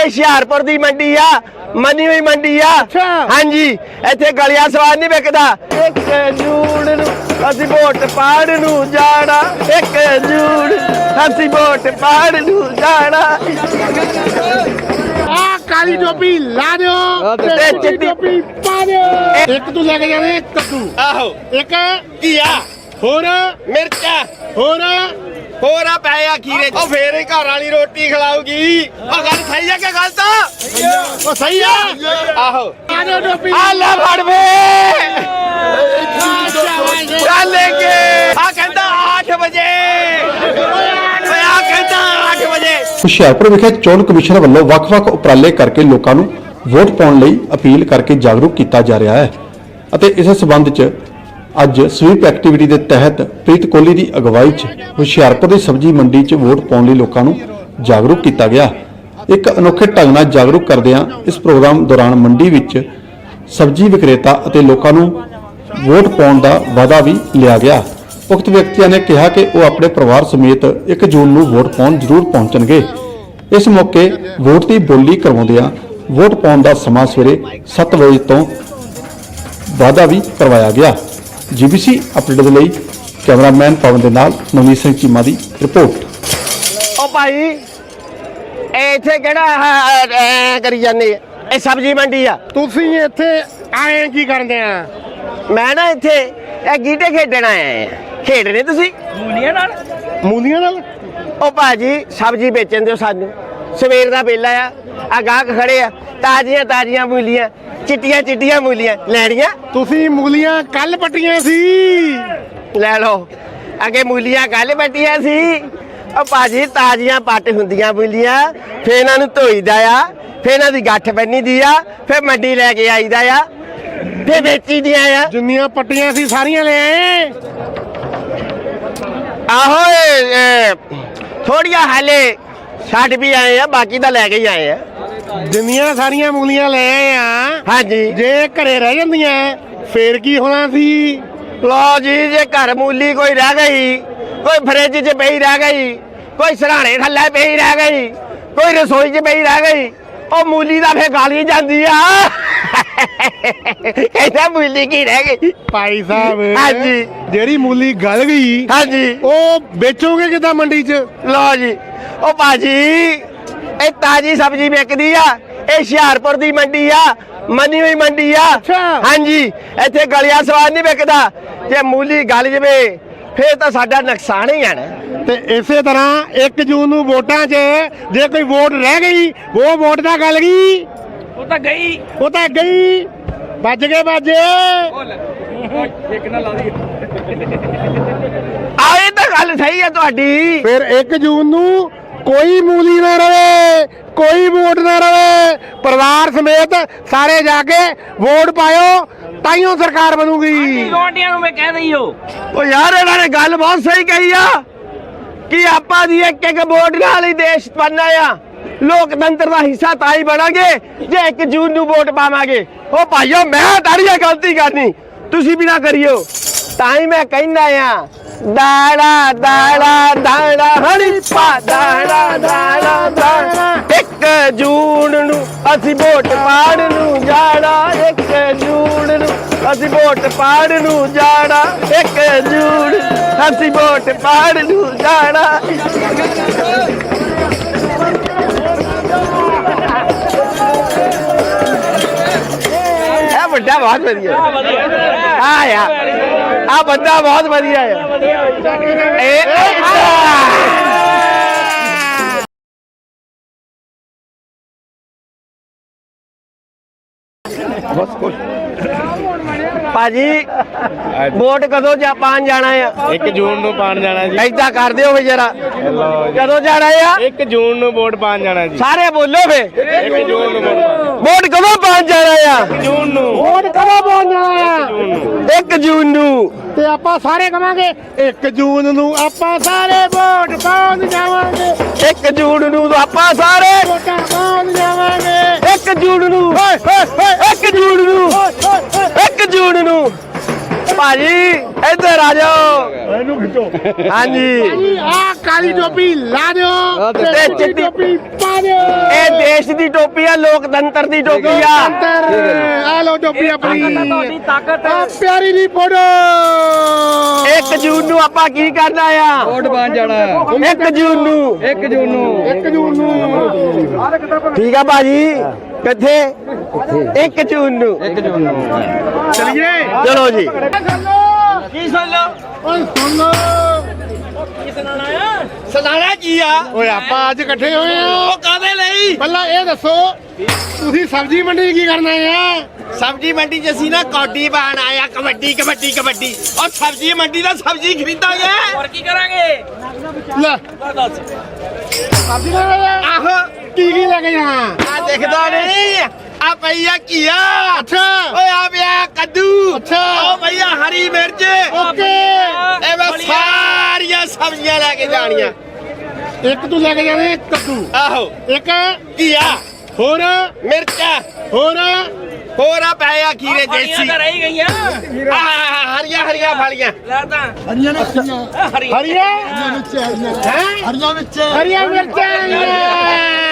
ਇਹ ਹੁਸ਼ਿਆਰਪੁਰ ਦੀ ਮੰਡੀ ਆ ਮੰਨੀ ਹੋਈ ਮੰਡੀ ਆ। ਹਾਂਜੀ ਇੱਥੇ ਗਲਿਆ ਸਵਾਦ ਨਹੀਂ ਵਿਕਦਾ। ਇੱਕ ਜੂੜ ਨੂੰ ਅਸੀਂ ਵੋਟ ਪਾੜ ਨੂੰ ਜਾਣਾ। ਇੱਕ ਜੂੜ ਅਸੀਂ ਵੋਟ ਪਾੜ ਨੂੰ ਜਾਣਾ। ਆ ਕਾਲੀ ਟੋਪੀ ਲਾ ਦਿਓ ਤੇ ਚਿੱਟੀ ਟੋਪੀ ਪਾ ਦਿਓ। ਇੱਕ ਤੂੰ ਲੈ ਕੇ ਜਾਣੇ ਕੱਦੂ ਆਹੋ। ਇੱਕ ਕੀਆ ਹੋਰ? ਮਿਰਚਾਂ। ਹੋਰ? ਹੋਰ ਆ ਪਏ ਆ ਖੀਰੇ ਉਹ ਫੇਰ ਹੀ ਘਰ ਵਾਲੀ ਰੋਟੀ ਖਿਲਾਉਗੀ ਉਹ ਗੱਲ ਸਹੀ ਆ ਕਿ ਗਲਤ? ਆ ਉਹ ਸਹੀ ਆ? ਆਹੋ। ਆ ਲੈ ਫੜ ਵੇ। ਚੱਲੇਗੇ ਆ ਕਹਿੰਦਾ 8 ਵਜੇ। ਆ ਕਹਿੰਦਾ 8 ਵਜੇ। ਹੁਸ਼ਿਆਰਪੁਰ ਵਿਖੇ ਚੋਣ ਕਮਿਸ਼ਨ ਵੱਲੋਂ ਵੱਖ-ਵੱਖ ਉਪਰਾਲੇ ਕਰਕੇ ਲੋਕਾਂ ਨੂੰ ਵੋਟ ਪਾਉਣ ਲਈ ਅਪੀਲ ਕਰਕੇ ਜਾਗਰੂਕ ਕੀਤਾ ਜਾ ਰਿਹਾ ਹੈ ਅਤੇ ਇਸ ਸਬੰਧ 'ਚ ਅੱਜ ਸਵੀਪ ਐਕਟੀਵਿਟੀ ਦੇ ਤਹਿਤ ਪ੍ਰੀਤ ਕੋਹਲੀ ਦੀ ਅਗਵਾਈ 'ਚ ਹੁਸ਼ਿਆਰਪੁਰ ਦੀ ਸਬਜ਼ੀ ਮੰਡੀ 'ਚ ਵੋਟ ਪਾਉਣ ਲਈ ਲੋਕਾਂ ਨੂੰ ਜਾਗਰੂਕ ਕੀਤਾ ਗਿਆ। ਇੱਕ ਅਨੋਖੇ ਢੰਗ ਨਾਲ ਜਾਗਰੂਕ ਕਰਦਿਆਂ ਇਸ ਪ੍ਰੋਗਰਾਮ ਦੌਰਾਨ ਮੰਡੀ ਵਿੱਚ ਸਬਜ਼ੀ ਵਿਕਰੇਤਾ ਅਤੇ ਲੋਕਾਂ ਨੂੰ ਵੋਟ ਪਾਉਣ ਦਾ ਵਾਅਦਾ ਵੀ ਲਿਆ ਗਿਆ। ਉਕਤ ਵਿਅਕਤੀਆਂ ਨੇ ਕਿਹਾ ਕਿ ਉਹ ਆਪਣੇ ਪਰਿਵਾਰ ਸਮੇਤ 1 ਜੂਨ ਨੂੰ ਵੋਟ ਪਾਉਣ ਜ਼ਰੂਰ ਪਹੁੰਚਣਗੇ। ਇਸ ਮੌਕੇ ਵੋਟ ਦੀ ਬੋਲੀ ਕਰਵਾਉਂਦਿਆਂ ਵੋਟ ਪਾਉਣ ਦਾ ਸਮਾਂ ਸਵੇਰੇ 7 ਵਜੇ ਤੋਂ ਵਾਅਦਾ ਵੀ ਕਰਵਾਇਆ ਗਿਆ। ਜੀਬੀਸੀ ਅਪਡੇਟ ਦੇ ਲਈ ਕੈਮਰਾਮੈਨ ਪਵਨ ਦੇ ਨਾਲ ਨਵਨੀਤ ਸਿੰਘ ਚੀਮਾ ਦੀ ਰਿਪੋਰਟ। ਉਹ ਭਾਈ ਇਹ ਇੱਥੇ ਕਿਹੜਾ ਆਹ, ਐ ਕਰੀ ਜਾਂਦੇ ਆ? ਇਹ ਸਬਜ਼ੀ ਮੰਡੀ ਆ। ਤੁਸੀਂ ਇੱਥੇ ਆਏ ਕੀ ਕਰਦੇ ਆ? ਮੈਂ ਨਾ ਇੱਥੇ ਇਹ ਗੀਟੇ ਖੇਡਣ ਆਇਆ ਆ। ਖੇਡਣੇ ਤੁਸੀਂ? ਮੂਲੀਆਂ ਨਾਲ? ਉਹ ਭਾਜੀ ਸਬਜ਼ੀ ਵੇਚਣ ਦਿਓ ਸਾਨੂੰ। ਸਵੇਰ ਦਾ ਵੇਲਾ ਆ। ਆ ਗਾਹਕ ਖੜੇ ਆ ਤਾਜ਼ੀਆਂ ਤਾਜ਼ੀਆਂ ਮੂਲੀਆਂ ਚਿੱਟੀਆਂ ਚਿੱਟੀਆਂ ਮੂਲੀਆਂ। ਲੈਣੀਆਂ? ਤੁਸੀਂ ਮੂਲੀਆਂ ਕੱਲ ਪੱਟੀਆਂ ਸੀ। ਲੈ ਲਓ ਅੱਗੇ ਮੂਲੀਆਂ ਕੱਲ ਬੱਟੀਆਂ ਸੀ। ਉਹ ਭਾਜੀ ਤਾਜ਼ੀਆਂ ਪੱਟ ਹੁੰਦੀਆਂ ਮੂਲੀਆਂ ਫੇਰ ਇਹਨਾਂ ਨੂੰ ਧੋਈਦਾ ਆ ਫੇਰ ਇਹਨਾਂ ਦੀ ਗੱਠ ਬੰਨੀ ਦੀ ਆ ਫੇਰ ਮੰਡੀ ਲੈ ਕੇ ਆਈਦਾ ਆ ਫੇਰ ਵੇਚੀ ਦੀਆਂ ਆ। ਜਿੰਨੀਆਂ ਪੱਟੀਆਂ ਸੀ ਸਾਰੀਆਂ ਲੈ ਆਏ। ਆਹੋ ਥੋੜੀਆਂ ਹਾਲੇ ਛੱਡ ਵੀ ਆਏ ਆ ਬਾਕੀ ਤਾਂ ਲੈ ਕੇ ਹੀ ਆਏ ਆ। ਜਿੰਨੀਆਂ ਸਾਰੀਆਂ ਮੂਲੀਆਂ ਲੈ ਆਏ ਆ ਹਾਂਜੀ। ਜੇ ਘਰੇ ਰਹਿ ਜਾਂਦੀਆਂ ਫੇਰ ਕੀ ਹੋਣਾ ਸੀ? ਲਓ ਜੀ ਜੇ ਘਰ ਮੂਲੀ ਕੋਈ ਰਹਿ ਗਈ ਕੋਈ ਫਰਿੱਜ 'ਚ ਪਈ ਰਹਿ ਗਈ ਕੋਈ ਸਰਾਣੇ ਥੱਲੇ ਪਈ ਰਹਿ ਗਈ ਕੋਈ ਰਸੋਈ 'ਚ ਪਈ ਰਹਿ ਗਈ ਉਹ ਮੂਲੀ ਦਾ ਫੇ ਗਾਲੀ ਜਾਂਦੀ ਆ। ਕਹਿੰਦਾ ਮੂਲੀ ਕੀ ਰਹਿ ਗਈ? ਭਾਈ ਸਾਹਿਬ ਹਾਂਜੀ। ਜਿਹੜੀ ਮੂਲੀ ਗਲ ਗਈ ਹਾਂਜੀ। ਉਹ ਵੇਚੋਗੇ ਕਿੱਦਾਂ ਮੰਡੀ 'ਚ? ਲਓ ਜੀ ਉਹ ਭਾਜੀ ਇਹ ਤਾਜੀ ਸਬਜ਼ੀ ਵਿਕਦੀ ਆ। ਇਹ ਹੁਸ਼ਿਆਰਪੁਰ ਦੀ ਮੰਡੀ ਆ। ਮੰਨੀ ਹੋਈ ਮੰਡੀ ਆ। ਹਾਂਜੀ ਇੱਥੇ ਗਲਿਆ ਸਵਾਦ ਨਹੀਂ ਵਿਕਦਾ। ਜੇ ਮੂਲੀ ਗਲ ਜਵੇ ਫੇਰ ਤਾਂ ਸਾਡਾ ਨੁਕਸਾਨ ਹੀ ਆ ਨਾ। ਤੇ ਇਸੇ ਤਰ੍ਹਾਂ 1 ਜੂਨ ਨੂੰ ਵੋਟਾਂ 'ਚ ਜੇ ਕੋਈ ਵੋਟ ਰਹਿ ਗਈ ਉਹ ਵੋਟ ਦਾ ਗਲ ਗਈ ਉਹ ਤਾਂ ਗਈ। ਉਹ ਤਾਂ ਗਈ। ਵੱਜ ਗਏ ਬਾਜੇ ਇੱਕ ਨਾ ਲਾ ਦੀ ਆਏ ਤਾਂ ਗੱਲ ਸਹੀ ਹੈ ਤੁਹਾਡੀ। ਫਿਰ 1 ਜੂਨ ਨੂੰ ਕੋਈ ਮੂਲੀ ਨਾ ਰਵੇ ਕੋਈ ਵੋਟ ਨਾ ਰਵੇ। ਪਰਿਵਾਰ ਸਮੇਤ ਸਾਰੇ ਜਾ ਕੇ ਵੋਟ ਪਾਇਓ ਤਾਈਓ ਸਰਕਾਰ ਬਣੂਗੀ। ਗੋਂਡੀਆਂ ਨੂੰ ਮੈਂ ਕਹਿ ਦਈ ਹੋ। ਉਹ ਯਾਰ ਇਹਨਾਂ ਨੇ ਗੱਲ ਬਹੁਤ ਸਹੀ ਕਹੀ ਆ ਕਿ ਆਪਾਂ ਦੀ ਇੱਕ ਇੱਕ ਵੋਟ ਨਾਲ ਹੀ ਦੇਸ਼ ਬਣਨਾ ਆ। ਲੋਕਤੰਤਰ ਦਾ ਹਿੱਸਾ ਤਾਂ ਹੀ ਬਣਾਂਗੇ ਜੇ 1 ਜੂਨ ਨੂੰ ਵੋਟ ਪਾਵਾਂਗੇ। ਉਹ ਭਾਈਓ ਮੈਂ ਤਾੜੀਆਂ ਗਲਤੀ ਕਰਨੀ। ਤੁਸੀਂ ਵੀ ਨਾ ਕਰਿਓ। ਤਾਂ ਹੀ ਮੈਂ ਕਹਿੰਦਾ ਆ ਦਾੜਾ ਦਾੜਾ ਦਾੜਾ ਹਣੀ ਪਾ, ਦਾੜਾ ਦਾੜਾ ਦਾੜਾ। 1 ਜੂਨ ਨੂੰ ਅਸੀਂ ਵੋਟ ਪਾੜ ਨੂੰ ਜਾਣਾ, ਇੱਕ ਜੂਨ ਨੂੰ ਅਸੀਂ ਵੋਟ ਪਾੜ ਨੂੰ ਜਾਣਾ, ਇੱਕ ਜੂਨ ਅਸੀਂ ਵੋਟ ਪਾੜ ਨੂੰ ਜਾਣਾ। ਵੱਡਾ ਬਹੁਤ ਵਧੀਆ ਆ ਯਾਰ। ਆ ਬੰਦਾ ਬਹੁਤ ਵਧੀਆ ਹੈ। ਇਹ ਭਾਜੀ ਵੋਟ ਕਦੋਂ ਜਾ ਪਾਣ ਜਾਣਾ ਆ? 1 ਜੂਨ ਨੂੰ ਪਾਣ ਜਾਣਾ ਜੀ। ਐਦਾਂ ਕਰ ਦਿਓ ਫੇ ਜਰਾ। ਕਦੋਂ ਜਾਣਾ ਆ? 1 ਜੂਨ ਨੂੰ ਵੋਟ ਪਾਣ ਜਾਣਾ ਜੀ। ਸਾਰੇ ਬੋਲੋ ਫੇ। 1 ਜੂਨ ਨੂੰ ਵੋਟ ਕਦੋਂ ਪਾਣ ਜਾਣਾ ਆ? ਜੂਨ ਨੂੰ। ਵੋਟ ਕਦੋਂ ਪਾਉਣਾ ਆ? 1 ਜੂਨ ਨੂੰ। ਤੇ ਆਪਾਂ ਸਾਰੇ ਕਵਾਂਗੇ 1 ਜੂਨ ਨੂੰ ਆਪਾਂ ਸਾਰੇ ਵੋਟ ਪਾਉਣ ਜਾਵਾਂਗੇ। 1 ਜੂਨ ਨੂੰ ਆਪਾਂ ਸਾਰੇ ਵੋਟਾਂ ਪਾਉਣ ਜਾਵਾਂਗੇ। 1 ਜੂਨ ਨੂੰ। 1 ਜੂਨ ਨੂੰ। 1 ਜੂਨ ਨੂੰ। ਭਾਜੀ ਇੱਧਰ ਆ ਜਾਓ। ਇਹਨੂੰ ਖਿੱਚੋ। ਹਾਂਜੀ। ਆ ਕਾਲੀ ਟੋਪੀ ਲਾ ਦਿਓ ਤੇ ਤੇ ਚਿੱਟੀ ਚਿੱਟੀ- ਟੋਪੀ ਪਾ ਦਿਓ। ਇਹ ਦੇਸ਼ ਦੀ ਟੋਪੀ ਆ ਲੋਕਤੰਤਰ ਦੀ ਟੋਪੀ ਆ। ਅੰਦਰ ਆ ਲੋ ਟੋਪੀ ਆਪਣੀ। ਤਾਕਤ ਆ ਪਿਆਰੀ ਦੀ ਫੋਟੋ 1 ਜੂਨ ਨੂੰ ਆਪਾਂ ਕੀ ਕਰਨਾ ਆ? ਵੋਟ ਪਾਣ ਜਾਣਾ 1 ਜੂਨ ਨੂੰ। 1 ਜੂਨ ਨੂੰ। 1 ਜੂਨ ਨੂੰ। ਠੀਕ ਆ ਭਾਜੀ। ਕਿੱਥੇ? 1 ਜੂਨ ਨੂੰ 1 ਜੂਨ ਨੂੰ ਚਲਿਏ। ਚਲੋ ਜੀ। ਕੀ ਸੁਣ ਲਓ ਓਏ ਸੁਣ ਲੋ ਕੀ ਸੁਣਾਣਾ ਆ ਸਦਾਣਾ ਕੀ ਆ? ਓਏ ਆਪਾਂ ਅੱਜ ਇਕੱਠੇ ਹੋਏ ਆ। ਉਹ ਕਾਦੇ ਲਈ? ਪਹਿਲਾਂ ਇਹ ਦੱਸੋ ਤੁਸੀਂ ਸਬਜ਼ੀ ਮੰਡੀ 'ਚ ਕੀ ਕਰਨ ਆਏ ਆ? ਸਬਜੀ ਮੰਡੀ 'ਚ ਅਸੀਂ ਨਾ ਕੌਡੀ ਪਾਣ ਆਇਆ ਕਬੱਡੀ ਕਬੱਡੀ ਕਬੱਡੀ। ਔਰ ਸਬਜੀ ਮੰਡੀ ਦਾ ਸਬਜੀ ਖਰੀਦਾਂਗੇ। ਹੋਰ ਕੀ ਕਰਾਂਗੇ ਲੈ। ਦੱਸ ਸਬਜ਼ੀ ਲੈ ਆਏ ਆ? ਆਹੋ। ਕੀ ਕੀ ਲੈ ਕੇ ਜਾਣਾ ਆ ਦਿਖਦਾ ਨਹੀਂ। ਆ ਪਈਆ ਕੀਆ ਅੱਛਾ। ਓਏ ਆ ਪਿਆ ਕੱਦੂ। ਅੱਛਾ। ਓ ਭਈਆ ਹਰੀ ਮਿਰਚ। ਓਕੇ। ਇਹ ਮੈਂ ਸਾਰੀਆਂ ਸਬਜ਼ੀਆਂ ਲੈ ਕੇ ਜਾਣੀਆਂ। ਇੱਕ ਤੂੰ ਲੈ ਕੇ ਜਾਣੇ ਕੱਦੂ। ਆਹੋ। ਇੱਕ ਕੀਆ ਹੋਰ। ਮਿਰਚਾਂ। ਹੋਰ। ਹੋਰ ਆ ਪਿਆ ਖੀਰੇ ਫਲੀਆਂ ਦੇਸੀ। ਤਾਂ ਰਹਿ ਗਈਆਂ। ਆਹ ਹਰੀਆਂ ਹਰੀਆਂ ਫਲੀਆਂ। ਲੈ ਤਾਂ। ਹਰੀਆਂ ਨੇ ਹਰੀ ਹਰੀਆਂ। ਵਿੱਚ ਹਰੀਆਂ ਵਿੱਚ ਹਰੀਆਂ ਮਿਰਚਾਂ।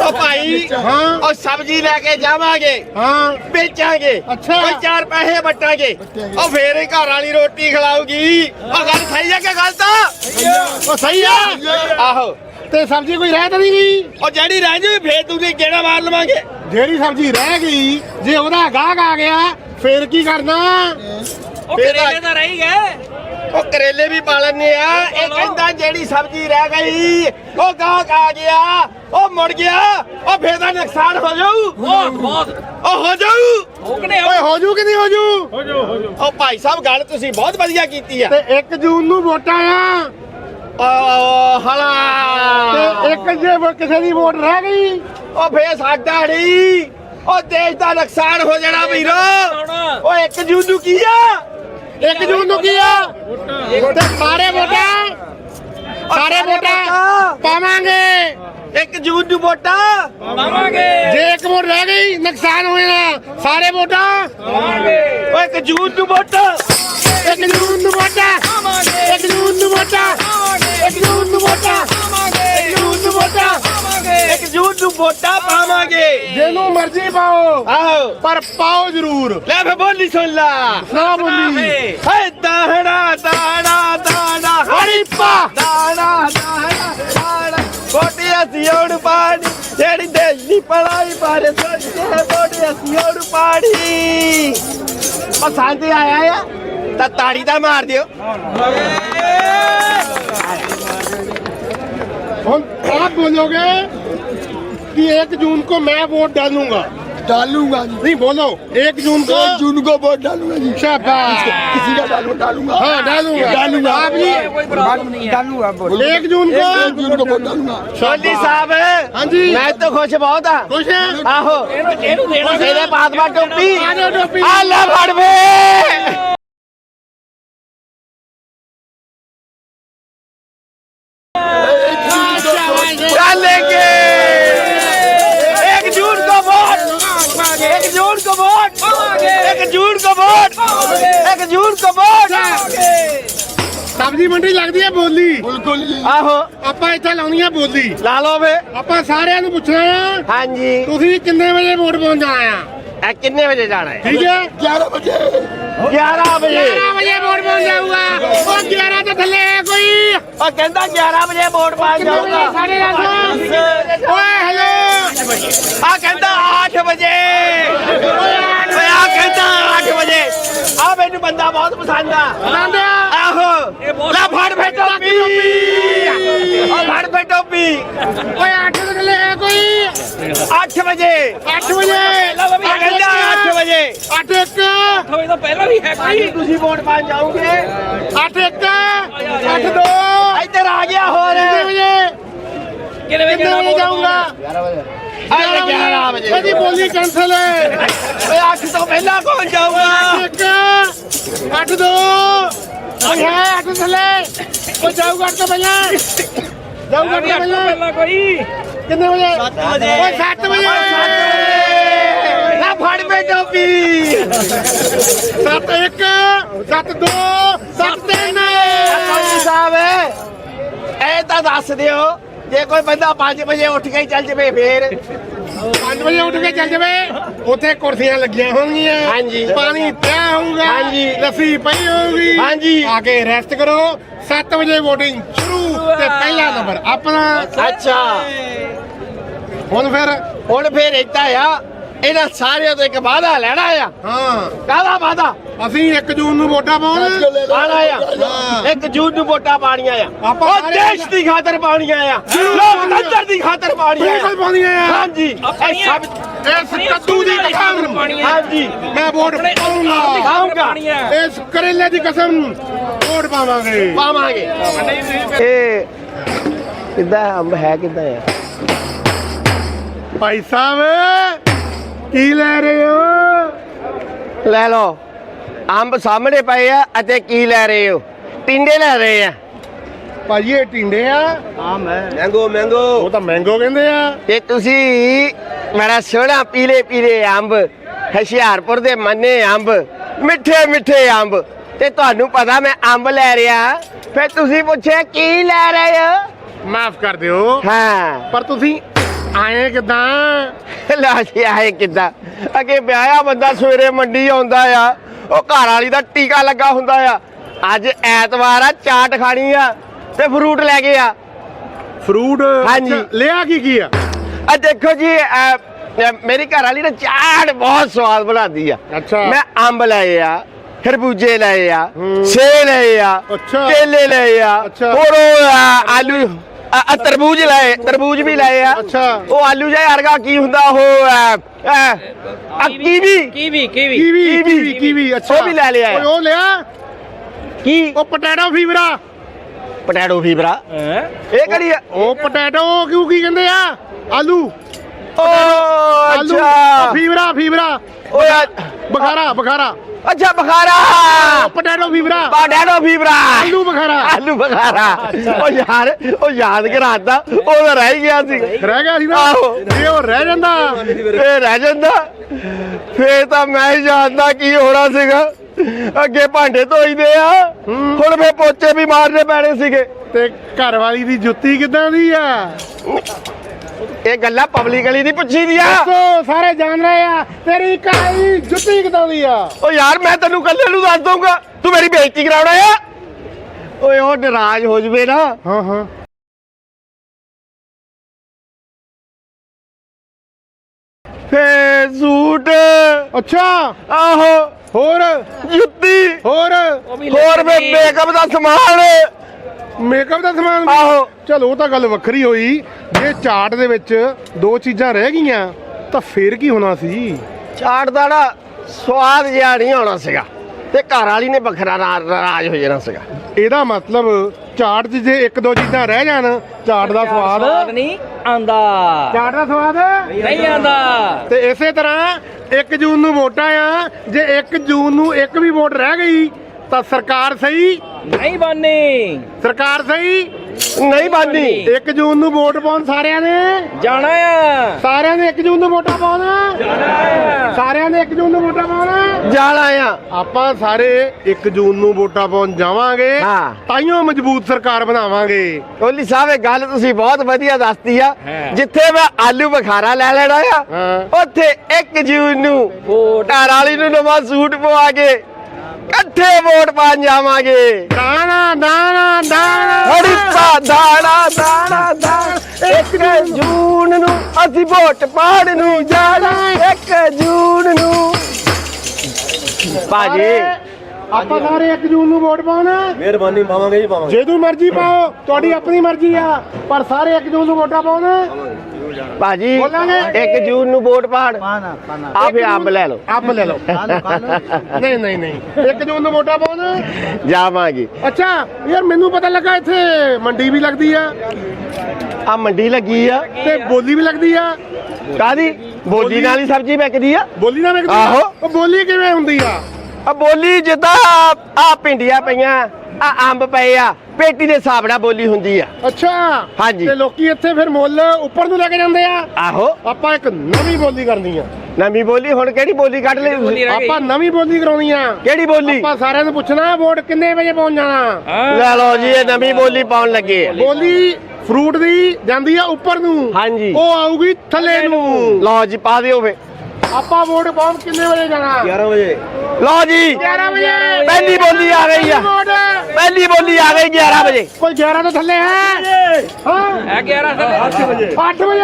ਓ ਭਾਈ ਹਾਂ। ਉਹ ਸਬਜ਼ੀ ਲੈ ਕੇ ਜਾਵਾਂਗੇ। ਹਾਂ। ਵੇਚਾਂਗੇ। ਅੱਛਾ। ਕੋਈ ਚਾਰ ਪੈਸੇ ਵਟਾਂਗੇ। ਉਹ ਫੇਰ ਹੀ ਘਰ ਵਾਲੀ ਰੋਟੀ ਖਿਲਾਊਗੀ। ਉਹ ਗੱਲ ਸਹੀ ਹੈ ਕਿ ਗਲਤ ਉਹ ਸਹੀ ਆ। ਆਹੋ। ਤੇ ਸਬਜ਼ੀ ਕੋਈ ਰਹਿ ਤਾਂ ਨਹੀਂ ਗਈ? ਉਹ ਜਿਹੜੀ ਰਹਿ ਜੂ ਫੇਰ ਤੂੰ ਨੇ ਕਿਹੜਾ ਮਾਰ ਲਵਾਂਗੇ। ਜਿਹੜੀ ਸਬਜ਼ੀ ਰਹਿ ਗਈ ਜੇ ਉਹਦਾ ਗਾਹਕ ਆ ਗਿਆ ਫੇਰ ਕੀ ਕਰਨਾ? ਉਹ ਫੇਰ ਕਰੇਲੇ ਤਾਂ ਰਹਿ ਗਏ। ਉਹ ਕਰੇਲੇ ਵੀ ਪਾ ਲੈਣੇ ਆ। ਇਹ ਕਹਿੰਦਾ ਜਿਹੜੀ ਸਬਜ਼ੀ ਰਹਿ ਗਈ ਉਹ ਗਾਹਕ ਆ ਗਿਆ ਉਹ ਮੁੜ ਗਿਆ ਉਹ ਫੇਰ ਦਾ ਨੁਕਸਾਨ ਹੋ ਜਾਊ। ਉਹ ਬਹੁਤ। ਉਹ ਹੋ ਜਾਊ। ਹੁਕਨੇ ਓਏ ਹੋ ਜੂ ਕਿ ਨਹੀਂ ਹੋ ਜੂ ਉਹ ਭਾਈ ਸਾਹਿਬ ਗੱਲ ਤੁਸੀਂ ਬਹੁਤ ਵਧੀਆ ਕੀਤੀ ਆ। ਤੇ 1 ਜੂਨ ਨੂੰ ਵੋਟਾਂ ਆ। ਹਲਾ। ਤੇ ਇੱਕ ਜੇ ਵੋ- ਕਿਸੇ ਦੀ ਵੋਟ ਰਹਿ ਗਈ। ਉਹ ਫੇਰ ਸਾਡਾ ਨਹੀਂ ਉਹ ਦੇਸ਼ ਦਾ ਨੁਕਸਾਨ ਹੋ ਜਾਣਾ ਵੀਰੋ। ਉਹ ਇੱਕ ਜੂਨ ਨੂੰ ਕੀ ਆ? 1 ਜੂਨ ਨੂੰ ਕੀ ਆ? ਤੇ ਸਾਰੇ ਵੋਟਾਂ? ਸਾਰੇ ਵੋਟਾਂ ਪਾਵਾਂਗੇ। ਇੱਕ ਜੂਨ ਨੂੰ ਵੋਟਾਂ। ਪਾਵਾਂਗੇ। ਜੇ ਇੱਕ ਵੋਟ ਰਹਿ ਗਈ ਨੁਕਸਾਨ ਹੋ ਜਾਣਾ ਸਾਰੇ ਵੋਟਾਂ? ਉਹ ਇੱਕ ਜੂਨ ਨੂੰ ਵੋਟਾਂ। 1 ਜੂਨ ਨੂੰ ਵੋਟਾਂ। 1 ਜੂਨ ਨੂੰ ਵੋਟਾਂ। 1 ਜੂਨ ਨੂੰ ਵੋਟਾਂ। 1 ਜੂਨ ਨੂੰ ਵੋਟਾਂ। ਜੂਰ ਨੂੰ ਵੋਟਾਂ ਪਾਵਾਂਗੇ। ਜਿਹਨੂੰ ਮਰਜ਼ੀ ਪਾਓ। ਆਹੋ। ਪਰ ਪਾਓ ਜ਼ਰੂਰ। ਲੈ ਫੇ ਬੋਲੀ ਸੁਣ ਲਾ। ਨਾ ਬੋਲੀ। ਹੇ ਦਾਣਾ ਦਾਣਾ ਦਾਣਾ। ਹਰੀ ਪਾ। ਦਾਣਾ ਦਾਣਾ ਦਾਣਾ। ਵੋਟਿਆ ਸਿਉੜ ਪਾਣੀ। ਜਿਹੜੀ ਦੇਸ਼ੀ ਪੜਾਈ ਬਾਰੇ ਸੋਚੇ ਵੋਟਿਆ ਸਿਉੜ ਪਾਣੀ। ਪਸੰਦ ਆਇਆ ਆ ਤਾਂ ਤਾੜੀ ਦਾ ਮਾਰ ਦਿਓ। ਹੁਣ ਆਪ ਬੋਲੋਗੇ? कि एक जून को मैं वोट डालूंगा डालूंगा जी नहीं बोलो एक जून को एक जून को वोट डालूंगा जी शाबाश किसी का डालू डालूंगा हाँ डालूंगा डालूंगा आप जी डालूंगा एक जून को एक जून को वोट डालूंगा छोटी साहब हाँ जी मैं तो खुश बहुत हाँ खुश आहो मेरे पास बा टोपी आ ले भाड़ में ਜੂਨ ਕੋ ਵੋਟ ਇੱਕ ਜੂਨ ਕੋ ਵੋਟ ਸਬਜ਼ੀ ਮੰਡੀ ਲੱਗਦੀ ਹੈ ਬੋਲੀ। ਬਿਲਕੁਲ ਆਹੋ। ਆਪਾਂ ਇੱਥੇ ਲਾਉਣੀ ਆ ਬੋਲੀ। ਲਾ ਲੋ ਵੇ। ਆਪਾਂ ਸਾਰਿਆਂ ਨੂੰ ਪੁੱਛਣਾ ਹਾਂਜੀ। ਤੁਸੀਂ ਕਿੰਨੇ ਵਜੇ ਵੋਟ ਪਾਉਣ ਜਾਣਾ ਆ? ਐ ਕਿੰਨੇ ਵਜੇ ਜਾਣਾ ਹੈ? ਠੀਕ ਹੈ? 11 ਵਜੇ। 11 ਵਜੇ। 11 ਵਜੇ ਵੋਟ ਪਾਉਣ ਜਾਊਗਾ। ਉਹ 11 ਤੋਂ ਥੱਲੇ ਕੋਈ। ਉਹ ਕਹਿੰਦਾ 11 ਵਜੇ ਵੋਟ ਪਾਉਣ ਜਾਊਗਾ। ਓਏ ਹੈਲੋ ਆ ਕਹਿੰਦਾ 8 ਵਜੇ। ਓਏ ਆ ਕਹਿੰਦਾ 8 ਵਜੇ। ਆ ਮੈਨੂੰ ਬੰਦਾ ਬਹੁਤ ਪਸੰਦ ਆ। ਪਸੰਦ ਆ? ਆਹੋ। ਲੈ ਫੜ ਫੇਟੋ ਪੀ ਫੜ ਫੇਟੋ ਪੀ ਓਏ 8 ਵਜੇ। 8 ਵਜੇ। ਕਹਿੰਦਾ 8 ਵਜੇ। 8 1 8 ਤਾਂ ਪਹਿਲਾਂ ਵੀ ਹੈ ਕੋਈ ਤੁਸੀਂ ਵੋਟ ਪਾਣ ਜਾਓਗੇ। 8 1 8 2 ਇੱਧਰ ਆ ਗਿਆ ਹੋਰ। ਕਿੰਨੇ ਵਜੇ? ਕਿੰਨੇ 11 ਵਜੇ ਬੋਲੀ ਕੈਨਸਲ ਹੈ। ਓਏ 8 ਤੋਂ ਪਹਿਲਾਂ ਕੌਣ ਜਾਊਗਾ? 1 8 2 ਓਏ 8 ਥੱਲੇ। ਕੋ ਜਾਊਗਾ ਤੋਂ ਪਹਿਲਾਂ। ਜਾਊਗਾ ਕਿੰਨੇ ਵਜੇ? ਪਹਿਲਾਂ ਕੋਈ। ਕਿੰਨੇ ਵਜੇ? 7 ਵਜੇ। ਓਏ 7 ਵਜੇ। ਲਾ ਫੜ ਪੇ। ਟੋਪੀ 7 1 7 2 7 3 ਐ ਤਾਂ ਦੱਸ ਦਿਓ ਜੇ ਕੋਈ ਬੰਦਾ 5 ਵਜੇ ਉੱਠ ਕੇ ਚੱਲ ਜਵੇ ਫੇਰ। 5 ਵਜੇ ਉੱਠ ਕੇ ਚੱਲ ਜਵੇ। ਉੱਥੇ ਕੁਰਸੀਆਂ ਲੱਗੀਆਂ ਹੋਣਗੀਆਂ। ਹਾਂਜੀ। ਪਾਣੀ ਪਿਆ ਹੋਊਗਾ। ਹਾਂਜੀ। ਲੱਸੀ ਪਈ ਹੋਊਗੀ। ਹਾਂਜੀ। ਆ ਕੇ ਰੈਸਟ ਕਰੋ। 7 ਵਜੇ ਵੋਟਿੰਗ ਤੇ ਪਹਿਲਾ ਨੰਬਰ ਆਪਣਾ ਅੱਛਾ। ਹੁਣ ਫਿਰ ਹੁਣ ਫੇਰ ਏਦਾਂ ਆ ਇਹਨਾਂ ਸਾਰਿਆਂ ਤੋਂ ਇੱਕ ਵਾਅਦਾ ਲੈਣਾ ਆ। ਹਾਂ। ਕਾਹਦਾ ਵਾਅਦਾ? ਅਸੀਂ 1 ਜੂਨ ਨੂੰ ਵੋਟਾਂ ਪਾਉਣ। ਪਾਣਾ ਆ। ਇੱਕ ਜੂਨ ਨੂੰ ਵੋਟਾਂ ਪਾਣੀਆਂ ਆ। ਆਪਾਂ ਉਹ ਦੇਸ਼ ਦੀ ਖਾਤਰ ਪਾਣੀਆਂ ਆ। ਲੋਕਤੰਤਰ ਦੀ ਖਾਤਰ ਪਾਣੀਆਂ ਬਿਲਕੁਲ ਆ ਪਾਉਣੀਆਂ ਆ। ਹਾਂਜੀ। ਇਹ ਸਭ ਇਸ ਕੱਦੂ ਦੀ ਕਸਮ। ਹਾਂਜੀ। ਮੈਂ ਵੋਟ ਪਾਉਂਗਾ ਇਸ ਕਰੇਲੇ ਦੀ ਕਸਮ। ਪਾਵਾਂਗੇ। ਪਾਵਾਂਗੇ। ਇਹ ਕਿੱਦਾਂ ਅੰਬ ਹੈ ਕਿੱਦਾਂ ਆ? ਭਾਈ ਸਾਹਿਬ ਕੀ ਲੈ ਰਹੇ ਹੋ? ਲੈ ਲਓ ਅੰਬ ਸਾਹਮਣੇ ਪਏ ਆ ਅਤੇ ਕੀ ਲੈ ਰਹੇ ਹੋ? ਟਿੰਡੇ ਲੈ ਰਹੇ ਆ। ਭਾਜੀ ਇਹ ਟਿੰਡੇ ਆ। ਮੈਂਗੋ ਮੈਂਗੋ ਉਹ ਤਾਂ ਮੈਂਗੋ ਕਹਿੰਦੇ ਆ। ਤੇ ਤੁਸੀਂ ਮੇਰਾ ਸੋਹਣਾ ਪੀਲੇ ਪੀਲੇ ਅੰਬ ਹੁਸ਼ਿਆਰਪੁਰ ਦੇ ਮੰਨੇ ਅੰਬ ਮਿੱਠੇ ਮਿੱਠੇ ਅੰਬ। ਤੇ ਤੁਹਾਨੂੰ ਪਤਾ ਮੈਂ ਅੰਬ ਲੈ ਰਿਹਾ। ਫਿਰ ਤੁਸੀਂ ਪੁੱਛਿਆ ਕੀ ਲੈ ਰਹੇ ਹੋ? ਮਾਫ ਕਰ ਦਿਓ। ਹਾਂ। ਪਰ ਤੁਸੀਂ ਆਏ ਕਿਦਾਂ? ਲਾ ਜੀ ਆਏ ਕਿੱਦਾਂ? ਅੱਗੇ ਵਿਆਹਿਆ ਬੰਦਾ ਸਵੇਰੇ ਮੰਡੀ ਆਉਂਦਾ ਆ। ਉਹ ਘਰ ਵਾਲੀ ਦਾ ਟੀਕਾ ਲੱਗਾ ਹੁੰਦਾ ਆ। ਅੱਜ ਐਤਵਾਰ ਆ ਚਾਟ ਖਾਣੀ ਆ ਤੇ ਫਰੂਟ ਲੈ ਕੇ ਆ। ਫਰੂਟ? ਹਾਂਜੀ। ਅੱਛਾ, ਲਿਆ ਕੀ ਕੀ ਆ? ਆ ਦੇਖੋ ਜੀ ਅਹ, ਅਹ, ਮੇਰੀ ਘਰ ਵਾਲੀ ਨਾ ਚਾਟ ਬਹੁਤ ਸਵਾਦ ਬਣਾਉਂਦੀ ਆ। ਅੱਛਾ। ਮੈਂ ਅੰਬ ਲਏ ਆ। ਖਰਬੂਜੇ ਲਏ ਆ। ਸੇਬ ਲਏ ਆ ਅੱਛਾ। ਕੇਲੇ ਲਏ ਆ ਅੱਛਾ। ਹੋਰ ਉਹ ਆ, ਆਲੂ ਆ, ਆ, ਤਰਬੂਜ ਲਏ ਤਰਬੂਜ ਵੀ ਲਏ ਆ। ਅੱਛਾ। ਉਹ ਆਲੂ ਜਿਹਾ ਵਰਗਾ ਕੀ ਹੁੰਦਾ ਉਹ ਆ, ਆ, ਆ kiwi. Kiwi. Kiwi kiwi. Kiwi. Kiwi kiwi ਅੱਛਾ। ਉਹ ਵੀ ਲੈ ਲਿਆ। ਹੈ। ਓਏ, ਉਹ ਲਿਆ? ਕੀ? ਉਹ ਪੋਟੈਟੋ ਫੀਵਰਾ। ਪਟੈਟੋ ਫੀਬਰਾ ਇਹ ਕਿਹੜੀ ਆ? ਉਹ ਪੋਟੈਟੋ ਕਿਉਂ ਕੀ ਕਹਿੰਦੇ ਆ? ਆਲੂ। ਓ ਆਲੂ ਅੱਛਾ। ਫੀਵਰਾ ਫੀਵਰਾ। ਓਏ ਆ- ਬਖਾਰਾ ਬਖਾਰਾ। ਅੱਛਾ ਬਖਾਰਾ। ਪੋਟੈਟੋ ਫੀਵਰਾ। ਪਟੈਟੋ ਫੀਬਰਾ ਆਲੂ ਬਖਾਰਾ। ਆਲੂ ਬਖਾਰਾ। ਉਹ ਯਾਰ ਉਹ ਯਾਦ ਕਰਾਤਾ। ਉਹ ਤਾਂ ਰਹਿ ਗਿਆ ਸੀ। ਰਹਿ ਗਿਆ ਸੀ ਨਾ। ਜੇ ਉਹ ਰਹਿ ਜਾਂਦਾ? ਫੇਰ ਰਹਿ ਜਾਂਦਾ। ਫੇਰ ਤਾਂ ਮੈਂ ਹੀ ਜਾਣਦਾ ਕੀ ਹੋਣਾ ਸੀਗਾ। ਅੱਗੇ ਭਾਂਡੇ ਧੋਈਦੇ ਆ। ਹੁਣ ਫੇਰ ਪੋਚੇ ਵੀ ਮਾਰਨੇ ਪੈਣੇ ਸੀਗੇ। ਤੇ ਘਰ ਵਾਲੀ ਦੀ ਜੁੱਤੀ ਕਿਦਾਂ ਦੀ ਆ? ਇਹ ਗੱਲਾਂ ਪਬਲਿਕ ਵਾਲੀ ਨਹੀਂ ਪੁੱਛੀ ਦੀਆਂ। ਸੋ ਸਾਰੇ ਜਾਣ ਰਹੇ ਆ। ਤੇਰੀ ਕਾਈ ਜੁੱਤੀ ਕਿਦਾਂ ਦੀ ਆ? ਓ ਯਾਰ ਮੈਂ ਤੈਨੂੰ ਕੱਲੇ ਨੂੰ ਦੱਸ ਦਊਂਗਾ। ਤੂੰ ਮੇਰੀ ਬੇਇੱਜ਼ਤੀ ਕਰਾਉਣਾ ਆ ਓਏ ਉਹ ਨਾਰਾਜ਼ ਹੋ ਜਵੇ ਨਾ। ਹਾਂ ਹਾਂ। ਫੇਰ ਸੂਟ। ਅੱਛਾ। ਆਹੋ। ਹੋਰ। ਜੁੱਤੀ। ਹੋਰ। ਹੋਰ ਮੇਕਅਪ ਦਾ ਸਮਾਨ? ਮੇਕਅਪ ਦਾ ਸਮਾਨ? ਵੀ? ਆਹੋ। ਚਲੋ ਉਹ ਤਾਂ ਗੱਲ ਵੱਖਰੀ ਹੋਈ। ਜੇ ਚਾਟ ਦੇ ਵਿੱਚ ਦੋ ਚੀਜ਼ਾਂ ਰਹਿ ਗਈਆਂ ਤਾਂ ਫੇਰ ਕੀ ਹੋਣਾ ਸੀ? ਚਾਟ ਦਾ ਨਾ ਸਵਾਦ ਜਿਹਾ ਨਹੀਂ ਆਉਣਾ ਸੀਗਾ ਤੇ ਘਰ ਵਾਲੀ ਨੇ ਵੱਖਰਾ ਨਾਰਾਜ਼ ਹੋ ਜਾਣਾ ਸੀਗਾ। ਇਹਦਾ ਮਤਲਬ ਚਾਟ 'ਚ ਜੇ ਇੱਕ ਦੋ ਚੀਜ਼ਾਂ ਰਹਿ ਜਾਣ ਚਾਟ ਦਾ ਸਵਾਦ? ਸਵਾਦ ਨਹੀਂ ਆਂਦਾ ਚਾਟ ਦਾ ਸਵਾਦ? ਨਹੀਂ ਆਂਦਾ ਤੇ ਇਸੇ ਤਰ੍ਹਾਂ 1 ਜੂਨ ਨੂੰ ਵੋਟਾਂ ਆ ਜੇ 1 ਜੂਨ ਨੂੰ ਇੱਕ ਵੀ ਵੋਟ ਰਹਿ ਗਈ ਤਾਂ ਸਰਕਾਰ ਸਹੀ ਨਹੀਂ ਬਾਨੀ। ਸਰਕਾਰ ਸਹੀ? ਨਹੀਂ ਬਾਨੀ। 1 ਜੂਨ ਨੂੰ ਵੋਟ ਪਾਉਣ ਸਾਰਿਆਂ ਨੇ? ਜਾਣਾ ਆ। ਸਾਰਿਆਂ ਨੇ 1 ਜੂਨ ਨੂੰ ਵੋਟਾਂ ਪਾਉਣ? ਸਾਰਿਆਂ ਨੇ 1 ਜੂਨ ਨੂੰ ਵੋਟਾਂ ਪਾਉਣ? ਜਾਣਾ ਆ। ਆਪਾਂ ਸਾਰੇ 1 ਜੂਨ ਨੂੰ ਵੋਟਾਂ ਪਾਉਣ ਜਾਵਾਂਗੇ। ਹਾਂ। ਤਾਈਓ ਮਜ਼ਬੂਤ ਸਰਕਾਰ ਬਣਾਵਾਂਗੇ। ਕੋਹਲੀ ਸਾਹਿਬ ਇਹ ਗੱਲ ਤੁਸੀਂ ਬਹੁਤ ਵਧੀਆ ਦੱਸਤੀ ਆ। ਜਿੱਥੇ ਮੈਂ ਆਲੂ ਬੁਖਾਰਾ ਲੈ ਲੈਣਾ ਆ। ਉੱਥੇ 1 ਜੂਨ ਨੂੰ ਵੋਟ। ਵਾਲੀ ਨੂੰ ਨਵਾਂ ਸੂਟ ਪਵਾ ਕੇ ਇਕੱਠੇ ਵੋਟ ਪਾਣ ਜਾਵਾਂਗੇ। ਦਾਣਾ ਦਾਣਾ ਦਾਣਾ। ਹੜੀਪਾ ਦਾਣਾ ਦਾਣਾ ਦਾਣਾ। 1 ਜੂਨ ਨੂੰ ਅਸੀਂ ਵੋਟ ਪਾਣ ਨੂੰ ਜਾਣਾ। 1 ਜੂਨ ਨੂੰ। ਬਾਜੀ ਆਪਾਂ ਸਾਰੇ 1 ਜੂਨ ਨੂੰ ਵੋਟ ਪਾਉਣਾ। ਮਿਹਰਬਾਨੀ ਪਾਵਾਂਗੇ ਜੀ ਪਾਵਾਂਗੇ। ਜੇ ਤੂੰ ਮਰਜ਼ੀ ਪਾਓ ਤੁਹਾਡੀ ਆਪਣੀ ਮਰਜ਼ੀ ਆ ਪਰ ਸਾਰੇ 1 ਜੂਨ ਨੂੰ ਵੋਟਾਂ ਪਾਉਣਾ। ਬੋਲਾਂਗੇ। 1 ਜੂਨ ਨੂੰ ਵੋਟ ਪਾਣ। ਆ ਫੇ ਅੰਬ ਲੈ ਲਓ। ਆਪ ਲੈ ਲਓ। ਨਹੀਂ ਨਹੀਂ ਨਹੀਂ। 1 ਜੂਨ ਨੂੰ ਵੋਟਾਂ ਪਾਉਣਾ। ਜਾਵਾਂਗੇ। ਅੱਛਾ ਯਾਰ ਮੈਨੂੰ ਪਤਾ ਲੱਗਾ ਇੱਥੇ ਮੰਡੀ ਵੀ ਲੱਗਦੀ ਆ। ਆ ਮੰਡੀ ਲੱਗੀ ਆ। ਤੇ ਬੋਲੀ ਵੀ ਲੱਗਦੀ ਆ। ਕਾਦੀ ਬੋਲੀ ਨਾਲ ਹੀ ਸਬਜ਼ੀ ਵਿਕਦੀ ਆ। ਬੋਲੀ ਨਾ ਵੇਖਦੀ ਆ? ਆਹੋ। ਉਹ ਬੋਲੀ ਕਿਵੇਂ ਹੁੰਦੀ ਆ? ਆ ਬੋਲੀ ਜਿੱਦਾਂ ਆ ਪਿੰਡੀਆਂ ਪਈਆਂ ਆ ਅੰਬ ਪਏ ਆ ਪੇਟੀ ਦੇ ਹਿਸਾਬ ਨਾਲ ਬੋਲੀ ਹੁੰਦੀ ਆ। ਅੱਛਾ ਹਾਂਜੀ। ਤੇ ਲੋਕੀ ਇੱਥੇ ਫਿਰ ਮੁੱਲ ਉੱਪਰ ਨੂੰ ਲੈ ਕੇ ਜਾਂਦੇ ਆ? ਆਹੋ। ਆਪਾਂ ਇੱਕ ਨਵੀਂ ਬੋਲੀ ਕਰਨੀ ਆ। ਨਵੀਂ ਬੋਲੀ ਹੁਣ ਕਿਹੜੀ ਬੋਲੀ ਕੱਢ ਲਈ? ਤੁਸੀਂ ਆਪਾਂ ਨਵੀਂ ਬੋਲੀ ਕਰਾਉਣੀ ਆ। ਕਿਹੜੀ ਬੋਲੀ? ਆਪਾਂ ਸਾਰਿਆਂ ਨੂੰ ਪੁੱਛਣਾ ਵੋਟ ਕਿੰਨੇ ਵਜੇ ਪਹੁੰਚ ਜਾਣਾ? ਲੈ ਲਓ ਜੀ ਇਹ ਨਵੀਂ ਬੋਲੀ ਪਾਉਣ ਲੱਗੇ ਆ। ਬੋਲੀ ਫਰੂਟ ਦੀ ਜਾਂਦੀ ਆ ਉੱਪਰ ਨੂੰ। ਹਾਂਜੀ। ਉਹ ਆਊਗੀ ਥੱਲੇ ਨੂੰ। ਲਓ ਜੀ ਪਾ ਦਿਓ ਫੇ। ਆਪਾਂ ਵੋਟ ਪਾਉਣ ਕਿੰਨੇ ਵਜੇ ਜਾਣਾ? 11 ਵਜੇ। ਲਓ ਜੀ 11 ਵਜੇ। ਪਹਿਲੀ ਬੋਲੀ ਆ ਗਈ ਆ। ਵੋਟ ਪਹਿਲੀ ਬੋਲੀ ਆ ਗਈ 11 ਵਜੇ। ਕੋਈ 11 ਤੋਂ ਥੱਲੇ ਹੈ? ਹਾਂ। ਹੈ 11 ਸਾਢੇ 8 ਵਜੇ। 8 ਵਜੇ।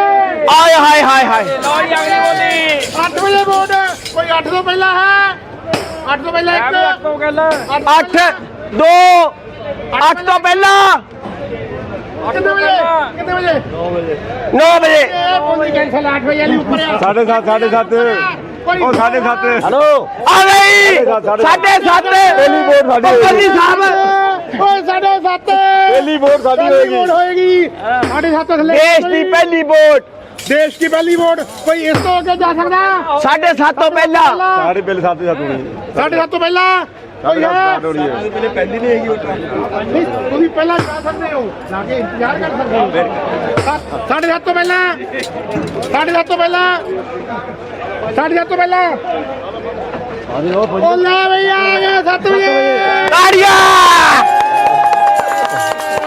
ਆਏ ਹਾਏ ਹਾਏ ਹਾਏ। ਲਓ ਜੀ ਅਗਲੀ ਬੋਲੀ। 8 ਵਜੇ ਵੋਟ ਕੋਈ 8 ਤੋਂ ਪਹਿਲਾਂ ਹੈ? 8 ਤੋਂ ਪਹਿਲਾਂ ਐ ਵੀ ਇੱਕ ਰੱਖੋ ਗੱਲ 8 2 8 ਤੋਂ ਪਹਿਲਾਂ। ਕਿੰਨੇ ਵਜੇ? ਕਿੰਨੇ ਵਜੇ? 9 ਵਜੇ। ਇਹ ਬੋਲੀ ਕੈਂਸਲ 8 ਵਜੇ ਵਾਲੀ ਉੱਪਰ ਆ। ਸਾਢੇ ਸੱਤ, ਸਾਢੇ ਸੱਤ। ਕੋਈ ਉਹ ਸਾਢੇ ਸੱਤ। ਹਲੋ। ਆ ਗਈ। ਸਾਢੇ 7 ਪਹਿਲੀ ਵੋਟ ਸਾਡੀ ਹੋਈ ਸਾਹਿਬ। ਓਏ ਸਾਡੇ 7 ਪਹਿਲੀ ਵੋਟ ਸਾਡੀ ਪਹਿਲੀ ਹੋਏਗੀ। ਸਾਡੇ 7 ਥੱਲੇ। ਦੇਸ਼ ਦੀ ਪਹਿਲੀ ਵੋਟ। ਦੇਸ਼ ਦੀ ਪਹਿਲੀ ਵੋਟ। ਕੋਈ ਇਸ ਤੋਂ ਅੱਗੇ ਜਾ ਸਕਦਾ? ਸਾਢੇ 7 ਤੋਂ ਪਹਿਲਾਂ। ਸਾਡੇ ਬਿੱਲ ਸਾਢੇ ਸੱਤ ਹੋਣੀ। ਸਾਡੇ 7 ਤੋਂ ਪਹਿਲਾਂ। ਕੋਈ ਹੈ ਹੋਣੀ ਹੈ। ਨਹੀਂ, ਤੁਸੀਂ ਪਹਿਲਾਂ ਜਾ ਸਕਦੇ ਹੋ। ਜਾ ਕੇ ਇੰਤਜ਼ਾਰ ਕਰ ਸਕਦੇ ਹੋ। ਸਾ- ਸਾਢੇ 7 ਤੋਂ ਪਹਿਲਾਂ ਸਾਢੇ 7 ਤੋਂ ਪਹਿਲਾਂ ਸਾਢੇ 7 ਤੋਂ ਪਹਿਲਾਂ। ਉਹ ਲੈ ਬਈ ਆ ਗਿਆ 7 ਵਜੇ। ਤਾੜੀਆਂ!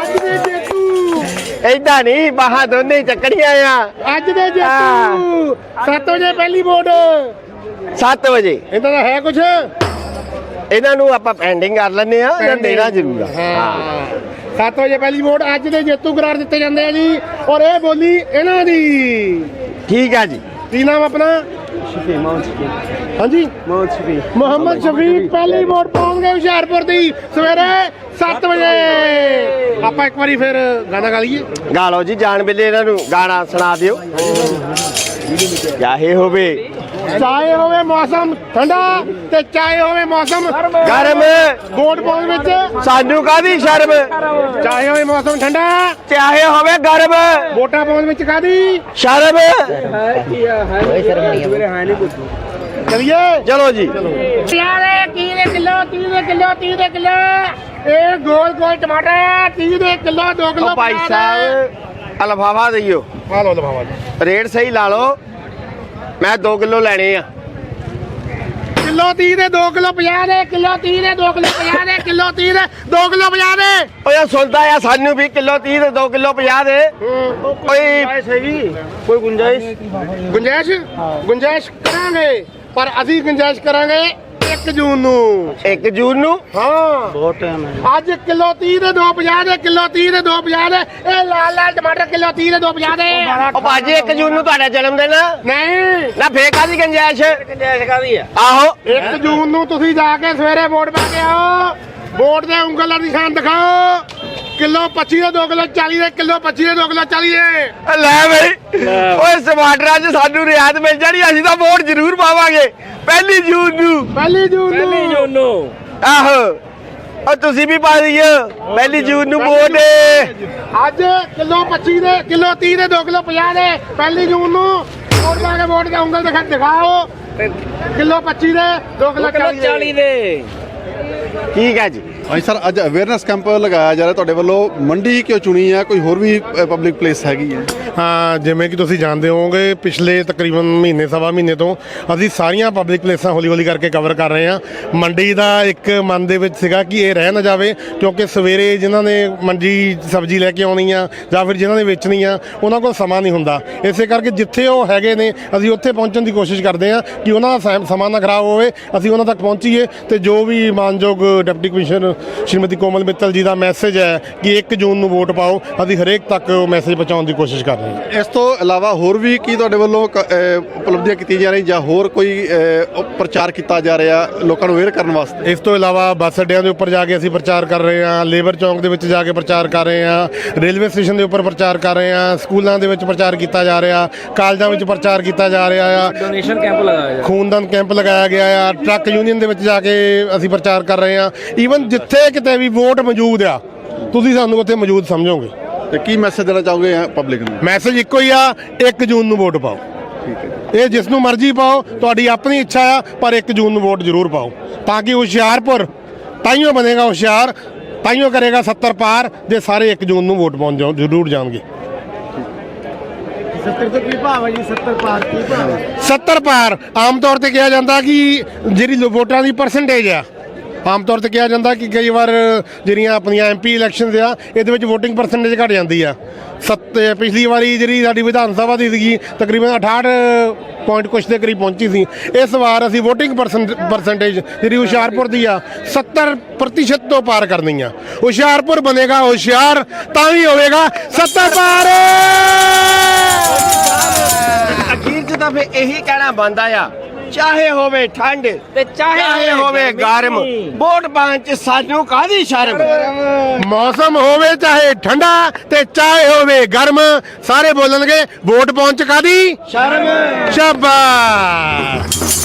ਅੱਜ ਦੇ ਜੇਤੂ। ਏਦਾਂ ਨਹੀਂ ਬਾਹਾਂ ਦੋਨੇ ਹੀ ਚੱਕਣੀਆਂ ਆ। ਅੱਜ ਦੇ ਜੇਤੂ। 7 ਵਜੇ ਪਹਿਲੀ ਵੋਟ। 7 ਵਜੇ। ਇਹਦਾ ਹੈ ਕੁਛ? ਇਹਨਾਂ ਨੂੰ ਆਪਾਂ ਪੈਂਡਿੰਗ ਕਰ ਲੈਨੇ ਆ ਇਹਨਾਂ ਦੇਣਾ ਜ਼ਰੂਰ ਆ। ਹਾਂ। 7 ਵਜੇ ਪਹਿਲੀ ਵੋਟ ਅੱਜ ਦੇ ਜੇਤੂ ਕਰਾਰ ਦਿੱਤੇ ਜਾਂਦੇ ਆ ਜੀ। ਔਰ ਇਹ ਬੋਲੀ ਇਹਨਾਂ ਦੀ। ਠੀਕ ਆ ਜੀ। ਕੀ ਨਾਮ ਆਪਣਾ? ਹਾਂਜੀ। ਮੁਹੰਮਦ ਸ਼ਫੀਕ ਪਹਿਲੀ ਵੋਟ ਪਾਉਣਗੇ ਹੁਸ਼ਿਆਰਪੁਰ ਦੀ। ਸਵੇਰੇ 7 ਵਜੇ। ਆਪਾਂ ਇੱਕ ਵਾਰੀ ਫਿਰ ਗਾਣਾ ਗਾ ਲਈਏ। ਗਾ ਲਓ ਜੀ ਜਾਣ ਵੇਲੇ ਇਹਨਾਂ ਨੂੰ ਗਾਣਾ ਸੁਣਾ ਦਿਓ। ਚਾਹੇ ਹੋਵੇ। ਚਾਹੇ ਹੋਵੇ ਮੌਸਮ ਠੰਡਾ ਤੇ ਚਾਹੇ ਹੋਵੇ ਮੌਸਮ ਗਰਮ। ਵੋਟ ਪਾਉਣ ਵਿੱਚ। ਸਾਨੂੰ ਕਾਦੀ ਸ਼ਰਮ? ਚਾਹੇ ਹੋਵੇ ਮੌਸਮ ਠੰਡਾ ਚਾਹੇ ਹੋਵੇ ਗਰਮ। ਵੋਟਾਂ ਪਾਉਣ ਵਿੱਚ ਕਾਦੀ ਸ਼ਰਮ। ਚਲਿਏ ਚਲੋ ਜੀ। ਯਾਰ 30 ਦੇ ਕਿਲੋ 30 ਦੇ ਕਿਲੋ 30 ਦੇ ਕਿਲੋ। ਇਹ ਗੋਲ ਗੋਲ ਟਮਾਟਰ 30 ਦੇ ਕਿਲੋ 2 ਕਿਲੋ ਭਾਈ ਸਾਹਿਬ ਅਲਫਾਫਾ ਦਈਓ। ਆ ਲੋ ਲਫਾਵਾ ਜੀ ਰੇਟ ਸਹੀ ਲਾ ਲਓ। ਮੈਂ 2 ਕਿਲੋ ਲੈਣੇ ਆ। ਕਿਲੋ 30 ਦੇ 2 ਕਿਲੋ 50 ਦੇ ਕਿਲੋ 30 ਦੇ 2 ਕਿਲੋ 50 ਦੇ ਕਿਲੋ 30 ਦੇ 2 ਕਿਲੋ 50 ਦੇ। ਓਏ ਸੁਣਦਾ ਆ ਸਾਨੂੰ ਵੀ ਕਿਲੋ 30 ਤੇ 2 ਕਿਲੋ 50 ਦੇ। ਕੋਈ ਸਹੀ। ਕੋਈ ਗੁੰਜਾਇਸ਼? ਗੁੰਜਾਇਸ਼? ਗੁੰਜਾਇਸ਼ ਕਰਾਂਗੇ ਪਰ ਅਸੀਂ ਗੁੰਜਾਇਸ਼ ਕਰਾਂਗੇ 1 ਜੂਨ ਨੂੰ। 1 ਜੂਨ ਨੂੰ? ਹਾਂ। ਬਹੁਤ ਟਾਈਮ ਹੈ ਅੱਜ ਕਿਲੋ 30 ਦੇ 250 ਦੇ ਕਿਲੋ 30 ਦੇ 250 ਦੇ। ਇਹ ਲਾਲ ਲਾਲ ਟਮਾਟਰ ਕਿਲੋ 30 ਦੇ 250 ਦੇ। ਉਹ ਭਾਜੀ 1 ਜੂਨ ਨੂੰ ਤੁਹਾਡਾ ਜਨਮ ਦਿਨ ਆ। ਨਹੀਂ। ਨਾ ਫੇਕ ਆਦੀ ਗੰਜਾਇਸ਼? ਗੁੰਜਾਇਸ਼ ਕਾਦੀ ਆ? ਆਹੋ। 1 ਜੂਨ ਨੂੰ ਤੁਸੀਂ ਜਾ ਕੇ ਸਵੇਰੇ ਵੋਟ ਪਾ ਕੇ ਆਓ। ਵੋਟ ਦੇ ਉਂਗਲ ਦਾ ਨਿਸ਼ਾਨ ਦਿਖਾਓ। ਕਿਲੋ 25 ਦੇ 2 ਕਿਲੋ 40 ਦੇ ਕਿਲੋ 25 ਦੇ 2 ਕਿਲੋ 40 ਦੇ। ਲੈ ਬਈ। ਓਏ ਸਮਾਰਟਰਾਂ 'ਚ ਸਾਨੂੰ ਰਿਆਇਤ ਮਿਲ ਜਾਣੀ ਅਸੀਂ ਤਾਂ ਵੋਟ ਜ਼ਰੂਰ ਪਾਵਾਂਗੇ। ਪਹਿਲੀ ਜੂਨ ਨੂੰ। ਪਹਿਲੀ ਜੂਨ ਪਹਿਲੀ ਨੂੰ ਜੂਨ ਨੂੰ। ਆਹੋ। ਉਹ ਤੁਸੀਂ ਵੀ ਪਾ ਦਈਓ ਪਹਿਲੀ ਜੂਨ ਨੂੰ ਵੋਟ। ਅੱਜ ਕਿਲੋ 25 ਦੇ ਕਿਲੋ 30 ਦੇ 2 ਕਿਲੋ 50 ਦੇ। ਪਹਿਲੀ ਜੂਨ ਨੂੰ ਵੋਟ ਪਾ ਕੇ ਵੋਟ ਦੇ ਉਂਗਲ ਦਿਖਾ ਦਿਖਾਓ। ਕਿਲੋ 25 ਦੇ 2 ਕਿਲੋ 40 ਦੇ। 40 ਦੇ। ਠੀਕ ਹੈ ਜੀ। ਹਾਂਜੀ ਸਰ ਅੱਜ ਅਵੇਅਰਨੈਸ ਕੈਂਪ ਲਗਾਇਆ ਜਾ ਰਿਹਾ ਤੁਹਾਡੇ ਵੱਲੋਂ। ਮੰਡੀ ਕਿਉਂ ਚੁਣੀ ਹੈ ਕੋਈ ਹੋਰ ਵੀ ਪਬਲਿਕ ਪਲੇਸ ਹੈਗੀ ਹੈ ਹਾਂ ਜਿਵੇਂ ਕਿ ਤੁਸੀਂ ਜਾਣਦੇ ਹੋਵੋਗੇ ਪਿਛਲੇ ਤਕਰੀਬਨ ਮਹੀਨੇ ਸਵਾ ਮਹੀਨੇ ਤੋਂ ਅਸੀਂ ਸਾਰੀਆਂ ਪਬਲਿਕ ਪਲੇਸਾਂ ਹੌਲੀ ਹੌਲੀ ਕਰਕੇ ਕਵਰ ਕਰ ਰਹੇ ਹਾਂ। ਮੰਡੀ ਦਾ ਇੱਕ ਮਨ ਦੇ ਵਿੱਚ ਸੀਗਾ ਕਿ ਇਹ ਰਹਿ ਨਾ ਜਾਵੇ ਕਿਉਂਕਿ ਸਵੇਰੇ ਜਿਨ੍ਹਾਂ ਨੇ ਮੰਡੀ ਸਬਜ਼ੀ ਲੈ ਕੇ ਆਉਣੀ ਆ ਜਾਂ ਫਿਰ ਜਿਨ੍ਹਾਂ ਨੇ ਵੇਚਣੀ ਆ ਉਹਨਾਂ ਕੋਲ ਸਮਾਂ ਨਹੀਂ ਹੁੰਦਾ। ਇਸੇ ਕਰਕੇ ਜਿੱਥੇ ਉਹ ਹੈਗੇ ਨੇ ਅਸੀਂ ਉੱਥੇ ਪਹੁੰਚਣ ਦੀ ਕੋਸ਼ਿਸ਼ ਕਰਦੇ ਹਾਂ ਕਿ ਉਹਨਾਂ ਦਾ ਸਮ- ਸਮਾਂ ਨਾ ਖਰਾਬ ਹੋਵੇ ਅਸੀਂ ਉਹਨਾਂ ਤੱਕ ਪਹੁੰਚੀਏ ਤੇ ਜੋ ਵੀ ਮਾਨਯੋਗ ਡਿਪਟੀ ਕਮਿਸ਼ਨਰ ਸ਼੍ਰੀਮਤੀ ਕੋਮਲ ਮਿੱਤਲ ਜੀ ਦਾ ਮੈਸੇਜ ਹੈ ਕਿ 1 ਜੂਨ ਨੂੰ ਵੋਟ ਪਾਓ। ਅਸੀਂ ਹਰੇਕ ਤੱਕ ਉਹ ਮੈਸੇਜ ਪਹੁੰਚਾਉਣ ਦੀ ਕੋਸ਼ਿਸ਼ ਕਰ ਰਹੇ ਹਾਂ। ਇਸ ਤੋਂ ਇਲਾਵਾ ਹੋਰ ਵੀ ਕੀ ਤੁਹਾਡੇ ਵੱਲੋਂ ਉਪਲਬਧੀਆਂ ਕੀਤੀਆਂ ਜਾ ਰਹੀਆਂ ਜਾਂ ਹੋਰ ਕੋਈ ਪ੍ਰਚਾਰ ਕੀਤਾ ਜਾ ਰਿਹਾ ਲੋਕਾਂ ਨੂੰ ਅਵੇਅਰ ਕਰਨ ਵਾਸਤੇ? ਇਸ ਤੋਂ ਇਲਾਵਾ ਬੱਸ ਅੱਡਿਆਂ ਦੇ ਉੱਪਰ ਜਾ ਕੇ ਅਸੀਂ ਪ੍ਰਚਾਰ ਕਰ ਰਹੇ ਹਾਂ ਲੇਬਰ ਚੌਂਕ ਦੇ ਵਿੱਚ ਜਾ ਕੇ ਪ੍ਰਚਾਰ ਕਰ ਰਹੇ ਹਾਂ ਰੇਲਵੇ ਸਟੇਸ਼ਨ ਦੇ ਉੱਪਰ ਪ੍ਰਚਾਰ ਕਰ ਰਹੇ ਹਾਂ ਸਕੂਲਾਂ ਦੇ ਵਿੱਚ ਪ੍ਰਚਾਰ ਕੀਤਾ ਜਾ ਰਿਹਾ ਕਾਲਜਾਂ ਵਿੱਚ ਪ੍ਰਚਾਰ ਕੀਤਾ ਜਾ ਰਿਹਾ ਆ। ਡੋਨੇਸ਼ਨ ਕੈਂਪ ਲਗਾਇਆ ਖੂਨਦਾਨ ਕੈਂਪ ਲਗਾਇਆ ਗਿਆ ਆ ਟਰੱਕ ਯੂਨੀਅਨ ਦੇ ਵਿੱਚ ਜਾ ਕੇ ਅਸੀਂ ਪ੍ਰਚਾਰ ਕਰ ਰਹੇ ਹਾਂ। ਈਵਨ ਜਿੱਥੇ ਕਿਤੇ ਵੀ ਵੋਟ ਮੌਜੂਦ ਆ ਤੁਸੀਂ ਸਾਨੂੰ ਉੱਥੇ ਮੌਜੂਦ ਸਮਝੋਗੇ। ਤੇ ਕੀ ਮੈਸੇਜ ਦੇਣਾ ਚਾਹੋਗੇ ਪਬਲਿਕ ਨੂੰ? ਮੈਸੇਜ ਇੱਕੋ ਹੀ ਆ 1 ਜੂਨ ਨੂੰ ਵੋਟ ਪਾਓ। ਇਹ ਜਿਸ ਨੂੰ ਮਰਜ਼ੀ ਪਾਓ ਤੁਹਾਡੀ ਆਪਣੀ ਇੱਛਾ ਆ ਪਰ 1 ਜੂਨ ਨੂੰ ਵੋਟ ਜ਼ਰੂਰ ਪਾਓ। ਤਾਂ ਕਿ ਹੁਸ਼ਿਆਰਪੁਰ ਤਾਈਓ ਬਣੇਗਾ ਹੁਸ਼ਿਆਰ ਤਾਈਓ ਕਰੇਗਾ 70 ਪਾਰ ਜੇ ਸਾਰੇ 1 ਜੂਨ ਨੂੰ ਵੋਟ ਪਾਉਣ ਜਾਓ ਜ਼ਰੂਰ ਜਾਣਗੇ। 70 ਪਾਰ ਆਮ ਤੌਰ ਤੇ ਕਿਹਾ ਜਾਂਦਾ ਕਿ ਜਿਹੜੀ ਵੋਟਾਂ ਦੀ ਪਰਸੈਂਟੇਜ ਆ ਆਮ ਤੌਰ ਤੇ ਕਿਹਾ ਜਾਂਦਾ ਕਿ ਕਈ ਵਾਰ ਜਿਹੜੀਆਂ ਆਪਣੀਆਂ ਐਮਪੀ ਇਲੈਕਸ਼ਨਸ ਆ, ਇਹਦੇ ਵਿੱਚ ਵੋਟਿੰਗ ਪਰਸੈਂਟੇਜ ਘਟ ਜਾਂਦੀ ਆ। ਸੱਤ ਪਿਛਲੀ ਵਾਰੀ ਜਿਹੜੀ ਸਾਡੀ ਵਿਧਾਨ ਸਭਾ ਦੀ ਸੀਗੀ, ਤਕਰੀਬਨ 68 ਪੁਆਇੰਟ ਕੁਛ ਦੇ ਕਰੀਬ ਪਹੁੰਚੀ ਸੀ। ਇਸ ਵਾਰ ਅਸੀਂ VOTING ਪਰਸੈਂਟੇਜ ਜਿਹੜੀ ਹੁਸ਼ਿਆਰਪੁਰ ਦੀ ਆ 70 ਪ੍ਰਤੀਸ਼ਤ ਤੋਂ ਪਾਰ ਕਰਨੀ ਆ। ਹੁਸ਼ਿਆਰਪੁਰ ਬਣੇਗਾ ਹੁਸ਼ਿਆਰ, ਤਾਂ ਵੀ ਹੋਵੇਗਾ 70 ਪਾਰ! ਅਖੀਰ ਚ ਤਾਂ ਫੇ ਇਹੀ ਕਹਿਣਾ ਬੰਦਾ ਆ ਚਾਹੇ ਹੋਵੇ ਠੰਡ ਤੇ ਚਾਹੇ ਹੋਵੇ ਗਰਮ। ਵੋਟ ਪਾਉਣ ਚ ਸਾਨੂੰ ਕਾਦੀ ਸ਼ਰਮ? ਮੌਸਮ ਹੋਵੇ ਚਾਹੇ ਠੰਡਾ ਤੇ ਚਾਹੇ ਹੋਵੇ ਗਰਮ ਸਾਰੇ ਬੋਲਣਗੇ ਵੋਟ ਪਹੁੰਚ ਕਾਦੀ ਸ਼ਰਮ। ਸ਼ਾਬਾਸ਼।